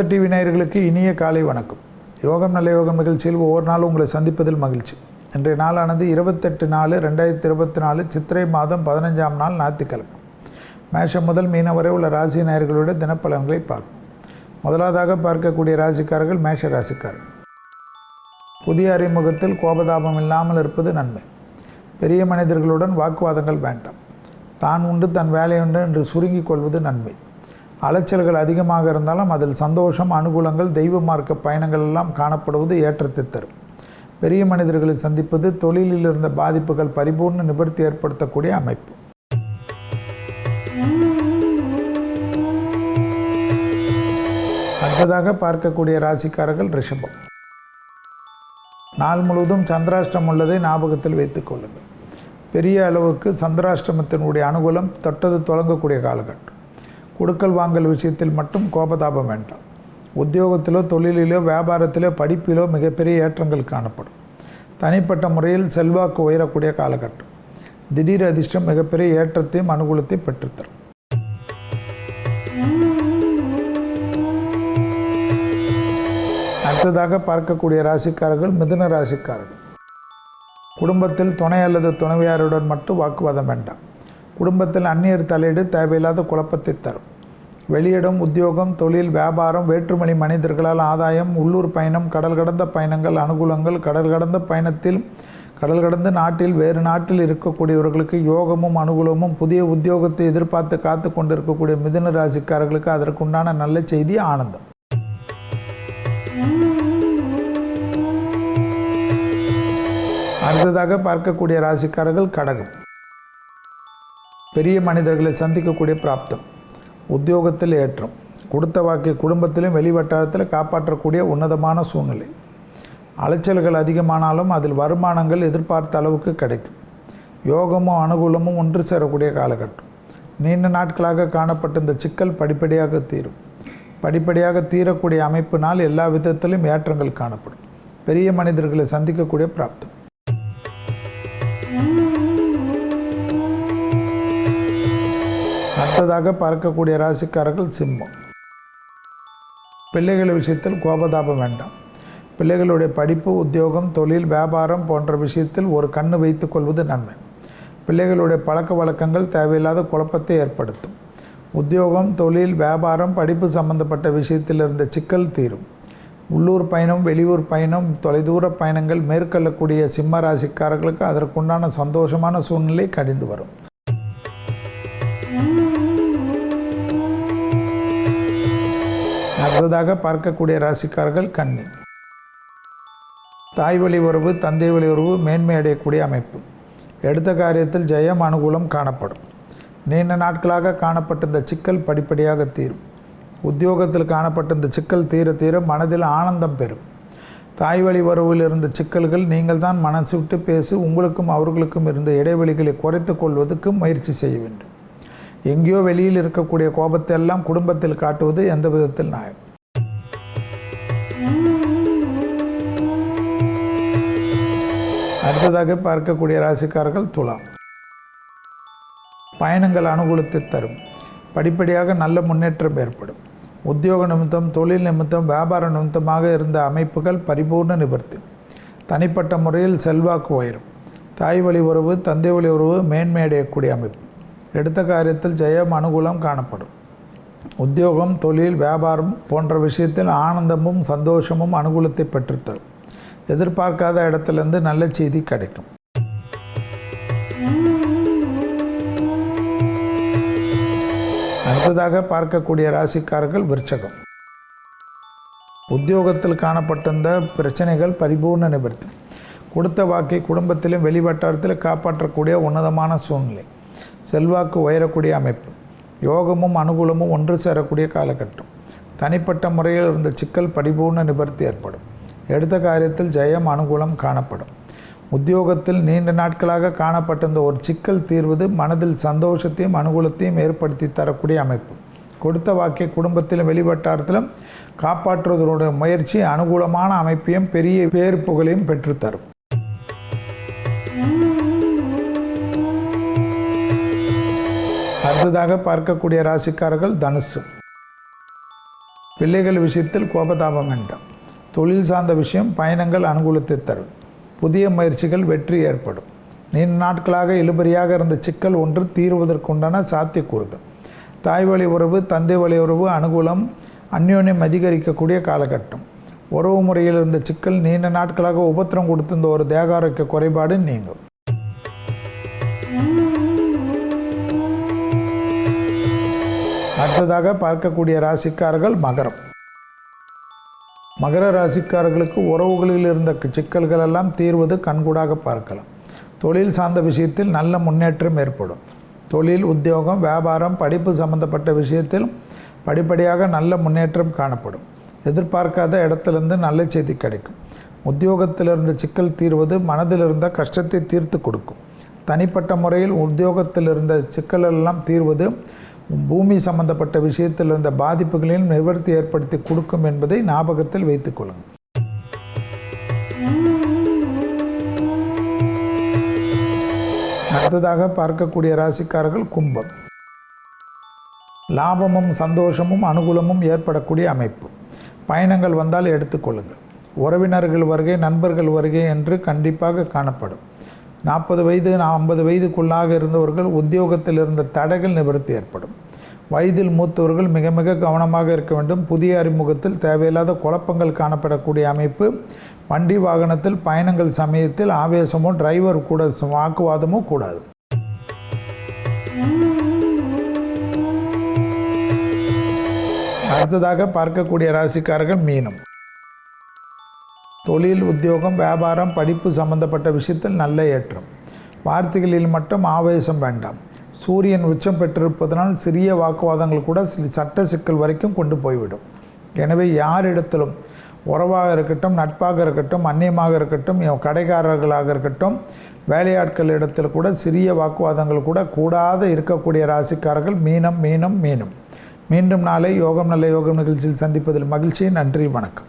அமுத டிவி நேயர்களுக்கு இனிய காலை வணக்கம். யோகம் நல்ல யோகம் நிகழ்ச்சியில் ஒவ்வொரு நாளும் உங்களை சந்திப்பதில் மகிழ்ச்சி. இன்றைய நாளானது இருபத்தெட்டு நாலு ரெண்டாயிரத்தி இருபத்தி நாலு சித்திரை மாதம் பதினஞ்சாம் நாள் ஞாயிற்றுக்கிழமை. மேஷம் முதல் மீன வரை உள்ள ராசி நேயர்களுடைய தினப்பலன்களை பார்ப்போம். முதலாவதாக பார்க்கக்கூடிய ராசிக்காரர்கள் மேஷ ராசிக்காரர்கள். புதிய அறிமுகத்தில் கோபதாபம் இல்லாமல் இருப்பது நன்மை. பெரிய மனிதர்களுடன் வாக்குவாதங்கள் வேண்டாம். தான் உண்டு தன் வேலையுண்டு என்று சுருங்கிக் கொள்வது நன்மை. அலைச்சல்கள் அதிகமாக இருந்தாலும் அதில் சந்தோஷம் அனுகூலங்கள் தெய்வ மார்க்க பயணங்கள் எல்லாம் காணப்படுவது ஏற்றத்தை தரும். பெரிய மனிதர்களை சந்திப்பது தொழிலில் இருந்த பாதிப்புகள் பரிபூர்ண நிவர்த்தி ஏற்படுத்தக்கூடிய அமைப்பு. அடுத்ததாக பார்க்கக்கூடிய ராசிக்காரர்கள் ரிஷபம். நாள் முழுவதும் சந்திராஷ்டம் உள்ளதை ஞாபகத்தில் வைத்துக் கொள்ளுங்கள். பெரிய அளவுக்கு சந்திராஷ்டமத்தினுடைய அனுகூலம் தொட்டது தொடங்கக்கூடிய காலகட்டம். கொடுக்கல் வாங்கல் விஷயத்தில் மட்டும் கோபதாபம் வேண்டாம். உத்தியோகத்திலோ தொழிலிலோ வியாபாரத்திலோ படிப்பிலோ மிகப்பெரிய ஏற்றங்கள் காணப்படும். தனிப்பட்ட முறையில் செல்வாக்கு உயரக்கூடிய காலகட்டம். திடீர் அதிர்ஷ்டம் மிகப்பெரிய ஏற்றத்தையும் அனுகூலத்தையும் பெற்றுத்தரும். அடுத்ததாக பார்க்கக்கூடிய ராசிக்காரர்கள் மிதுன ராசிக்காரர்கள். குடும்பத்தில் துணை அல்லது துணைவியாருடன் மட்டும் வாக்குவாதம் வேண்டாம். குடும்பத்தில் அந்நியர் தலையீடு தேவையில்லாத குழப்பத்தை தரும். வெளியிடம் உத்தியோகம் தொழில் வியாபாரம் வேற்றுமொழி மனிதர்களால் ஆதாயம் உள்ளூர் பயணம் கடல் கடந்த பயணங்கள் அனுகூலங்கள் கடல் கடந்த பயணத்தில் கடல் கடந்த நாட்டில் வேறு நாட்டில் இருக்கக்கூடியவர்களுக்கு யோகமும் அனுகூலமும் புதிய உத்தியோகத்தை எதிர்பார்த்து காத்து கொண்டிருக்கக்கூடிய மிதுன ராசிக்காரர்களுக்கு அதற்குண்டான நல்ல செய்தி ஆனந்தம். அடுத்ததாக பார்க்கக்கூடிய ராசிக்காரர்கள் கடகம். பெரிய மனிதர்களை சந்திக்கக்கூடிய பிராப்தம். உத்தியோகத்தில் ஏற்றம். கொடுத்த வாக்கை குடும்பத்திலும் வெளிவட்டாரத்தில் காப்பாற்றக்கூடிய உன்னதமான சூழ்நிலை. அலைச்சல்கள் அதிகமானாலும் அதில் வருமானங்கள் எதிர்பார்த்த அளவுக்கு கிடைக்கும். யோகமும் அனுகூலமும் ஒன்று சேரக்கூடிய காலகட்டம். நீண்ட நாட்களாக காணப்பட்ட இந்த சிக்கல் படிப்படியாக தீரும். படிப்படியாக தீரக்கூடிய அமைப்பினால் எல்லா விதத்திலும் ஏற்றங்கள் காணப்படும். பெரிய மனிதர்களை சந்திக்கக்கூடிய பிராப்தம். அடுத்ததாக பார்க்கக்கூடிய ராசிக்காரர்கள் சிம்மம். பிள்ளைகள் விஷயத்தில் கோபதாபம் வேண்டாம். பிள்ளைகளுடைய படிப்பு உத்தியோகம் தொழில் வியாபாரம் போன்ற விஷயத்தில் ஒரு கண்ணு வைத்துக் கொள்வது நன்மை. பிள்ளைகளுடைய பழக்க வழக்கங்கள் தேவையில்லாத குழப்பத்தை ஏற்படுத்தும். உத்தியோகம் தொழில் வியாபாரம் படிப்பு சம்பந்தப்பட்ட விஷயத்தில் இருந்த சிக்கல் தீரும். உள்ளூர் பயணம் வெளியூர் பயணம் தொலைதூர பயணங்கள் மேற்கொள்ளக்கூடிய சிம்ம ராசிக்காரர்களுக்கு அதற்குண்டான சந்தோஷமான சூழ்நிலை கடிந்து வரும். அடுத்ததாக பார்க்கக்கூடிய ராசிக்காரர்கள் கன்னி. தாய் வழி உறவு தந்தை வழி உறவு மேன்மை அடையக்கூடிய அமைப்பு. எடுத்த காரியத்தில் ஜெயம் அனுகூலம் காணப்படும். நீண்ட நாட்களாக காணப்பட்டிருந்த சிக்கல் படிப்படியாக தீரும். உத்தியோகத்தில் காணப்பட்டிருந்த சிக்கல் தீர தீர மனதில் ஆனந்தம் பெறும். தாய் வழி உறவில் இருந்த சிக்கல்கள் நீங்கள் தான் மனசு விட்டு பேசி உங்களுக்கும் அவர்களுக்கும் இருந்த இடைவெளிகளை குறைத்து கொள்வதற்கு முயற்சி செய்ய வேண்டும். எங்கேயோ வெளியில் இருக்கக்கூடிய கோபத்தை எல்லாம் குடும்பத்தில் காட்டுவது எந்த விதத்தில் நியாயம்? அடுத்ததாக பார்க்கக்கூடிய ராசிக்காரர்கள் துலாம். பயணங்கள் அனுகூலத்தை தரும். படிப்படியாக நல்ல முன்னேற்றம் ஏற்படும். உத்தியோக நிமித்தம் தொழில் நிமித்தம் வியாபார நிமித்தமாக இருந்த அமைப்புகள் பரிபூர்ண நிவர்த்தி. தனிப்பட்ட முறையில் செல்வாக்கு உயரும். தாய் வழி உறவு தந்தை வழி உறவு மேன்மை அடையக்கூடிய அமைப்பு. எடுத்த காரியத்தில் ஜெயம் அனுகூலம் காணப்படும். உத்தியோகம் தொழில் வியாபாரம் போன்ற விஷயத்தில் ஆனந்தமும் சந்தோஷமும் அனுகூலத்தை பெற்றுத்தரும். எதிர்பார்க்காத இடத்துலேருந்து நல்ல செய்தி கிடைக்கும். அடுத்ததாக பார்க்கக்கூடிய ராசிக்காரர்கள் விருச்சகம். உத்தியோகத்தில் காணப்பட்டிருந்த பிரச்சனைகள் பரிபூர்ண நிவர்த்தி. கொடுத்த வாக்கை குடும்பத்திலும் வெளிவட்டாரத்தில் காப்பாற்றக்கூடிய உன்னதமான சூழ்நிலை. செல்வாக்கு உயரக்கூடிய அமைப்பு. யோகமும் அனுகூலமும் ஒன்று சேரக்கூடிய காலகட்டம். தனிப்பட்ட முறையில் இருந்த சிக்கல் பரிபூர்ண நிவர்த்தி ஏற்படும். எடுத்த காரியத்தில் ஜெயம் அனுகூலம் காணப்படும். உத்தியோகத்தில் நீண்ட நாட்களாக காணப்பட்டிருந்த ஒரு சிக்கல் தீர்வது மனதில் சந்தோஷத்தையும் அனுகூலத்தையும் ஏற்படுத்தி தரக்கூடிய அமைப்பு. கொடுத்த வாக்கை குடும்பத்திலும் வெளிவட்டாரத்திலும் காப்பாற்றுவதனுடைய முயற்சி அனுகூலமான அமைப்பையும் பெரிய பேர் புகழையும் பெற்றுத்தரும். அடுத்ததாக பார்க்கக்கூடிய ராசிக்காரர்கள் தனுசு. பிள்ளைகள் விஷயத்தில் கோபதாபம் வேண்டாம். தொழில் சார்ந்த விஷயம் பயணங்கள் அனுகூலத்தை தரும். புதிய முயற்சிகள் வெற்றி ஏற்படும். நீண்ட நாட்களாக இழுபறியாக இருந்த சிக்கல் ஒன்று தீர்வதற்குண்டான சாத்தியக்கூறுகள். தாய் வழி உறவு தந்தை வழி உறவு அனுகூலம் அந்யோன்யம் அதிகரிக்கக்கூடிய காலகட்டம். உறவு முறையில் இருந்த சிக்கல் நீண்ட நாட்களாக உபத்திரம் கொடுத்திருந்த ஒரு தேகாரோக்கிய குறைபாடு நீங்கும். அடுத்ததாக பார்க்கக்கூடிய ராசிக்காரர்கள் மகரம். மகர ராசிக்காரர்களுக்கு உறவுகளில் இருந்த சிக்கல்கள் எல்லாம் தீர்வது கண்கூடாக பார்க்கலாம். தொழில் சார்ந்த விஷயத்தில் நல்ல முன்னேற்றம் ஏற்படும். தொழில் உத்தியோகம் வியாபாரம் படிப்பு சம்பந்தப்பட்ட விஷயத்தில் படிப்படியாக நல்ல முன்னேற்றம் காணப்படும். எதிர்பார்க்காத இடத்துலேருந்து நல்ல செய்தி கிடைக்கும். உத்தியோகத்தில் இருந்த சிக்கல் தீர்வது மனதில் இருந்த கஷ்டத்தை தீர்த்து கொடுக்கும். தனிப்பட்ட முறையில் உத்தியோகத்தில் இருந்த சிக்கலெல்லாம் தீர்வது பூமி சம்பந்தப்பட்ட விஷயத்தில் இருந்த பாதிப்புகளையும் நிவர்த்தி ஏற்படுத்தி கொடுக்கும் என்பதை ஞாபகத்தில் வைத்துக் கொள்ளுங்கள். அடுத்ததாக பார்க்கக்கூடிய ராசிக்காரர்கள் கும்பம். லாபமும் சந்தோஷமும் அனுகூலமும் ஏற்படக்கூடிய அமைப்பு. பயணங்கள் வந்தால் எடுத்துக்கொள்ளுங்கள் உறவினர்கள் வருகை நண்பர்கள் வருகை என்று கண்டிப்பாக காணப்படும். நாற்பது வயது ஐம்பது வயதுக்குள்ளாக இருந்தவர்கள் உத்தியோகத்தில் இருந்த தடைகள் நிவர்த்தி ஏற்படும். வயதில் மூத்தவர்கள் மிக மிக கவனமாக இருக்க வேண்டும். புதிய அறிமுகத்தில் தேவையில்லாத குழப்பங்கள் காணப்படக்கூடிய அமைப்பு. வண்டி வாகனத்தில் பயணங்கள் சமயத்தில் ஆவேசமோ டிரைவர் கூட வாக்குவாதமோ கூடாது. அடுத்ததாக பார்க்கக்கூடிய ராசிக்காரர்கள் மீனம். தொழில் உத்தியோகம் வியாபாரம் படிப்பு சம்பந்தப்பட்ட விஷயத்தில் நல்ல ஏற்றம். வார்த்தைகளில் மட்டும் ஆவேசம் வேண்டாம். சூரியன் உச்சம் பெற்றிருப்பதனால் சிறிய வாக்குவாதங்கள் கூட சட்ட சிக்கல் வரைக்கும் கொண்டு போய்விடும். எனவே யாரிடத்திலும் உறவாக இருக்கட்டும் நட்பாக இருக்கட்டும் அந்நியமாக இருக்கட்டும் கடைக்காரர்களாக இருக்கட்டும் வேலையாட்கள் இடத்தில் கூட சிறிய வாக்குவாதங்கள் கூட கூடாத இருக்கக்கூடிய ராசிக்காரர்கள் மீனம் மீனம் மீனும். மீண்டும் நாளை யோகம் நல்ல யோகம் நிகழ்ச்சியில் சந்திப்பதில் மகிழ்ச்சி. நன்றி வணக்கம்.